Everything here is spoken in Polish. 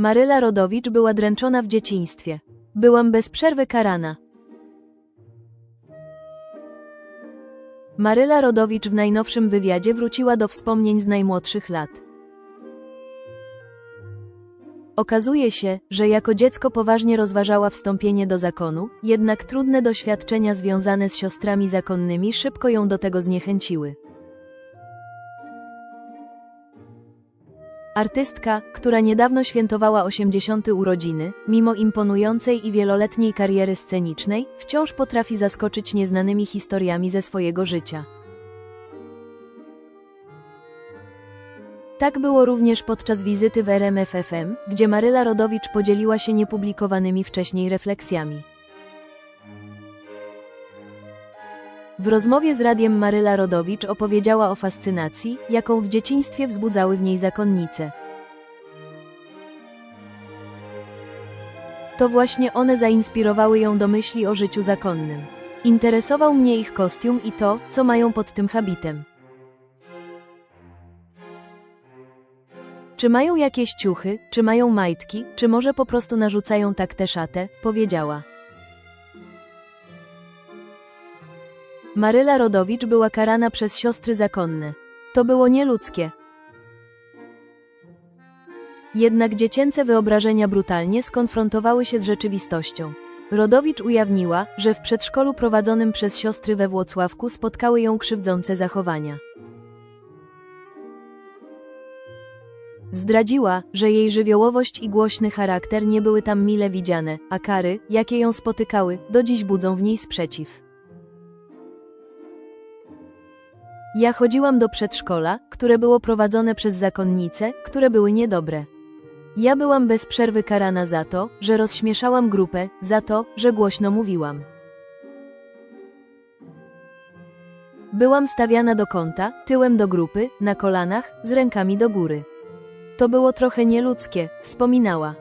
Maryla Rodowicz była dręczona w dzieciństwie. Byłam bez przerwy karana. Maryla Rodowicz w najnowszym wywiadzie wróciła do wspomnień z najmłodszych lat. Okazuje się, że jako dziecko poważnie rozważała wstąpienie do zakonu, jednak trudne doświadczenia związane z siostrami zakonnymi szybko ją do tego zniechęciły. Artystka, która niedawno świętowała 80. urodziny, mimo imponującej i wieloletniej kariery scenicznej, wciąż potrafi zaskoczyć nieznanymi historiami ze swojego życia. Tak było również podczas wizyty w RMFFM, gdzie Maryla Rodowicz podzieliła się niepublikowanymi wcześniej refleksjami. W rozmowie z radiem Maryla Rodowicz opowiedziała o fascynacji, jaką w dzieciństwie wzbudzały w niej zakonnice. To właśnie one zainspirowały ją do myśli o życiu zakonnym. Interesował mnie ich kostium i to, co mają pod tym habitem. Czy mają jakieś ciuchy, czy mają majtki, czy może po prostu narzucają tak tę szatę, powiedziała. Maryla Rodowicz była karana przez siostry zakonne. To było nieludzkie. Jednak dziecięce wyobrażenia brutalnie skonfrontowały się z rzeczywistością. Rodowicz ujawniła, że w przedszkolu prowadzonym przez siostry we Włocławku spotkały ją krzywdzące zachowania. Zdradziła, że jej żywiołowość i głośny charakter nie były tam mile widziane, a kary, jakie ją spotykały, do dziś budzą w niej sprzeciw. Ja chodziłam do przedszkola, które było prowadzone przez zakonnice, które były niedobre. Ja byłam bez przerwy karana za to, że rozśmieszałam grupę, za to, że głośno mówiłam. Byłam stawiana do kąta, tyłem do grupy, na kolanach, z rękami do góry. To było trochę nieludzkie, wspominała.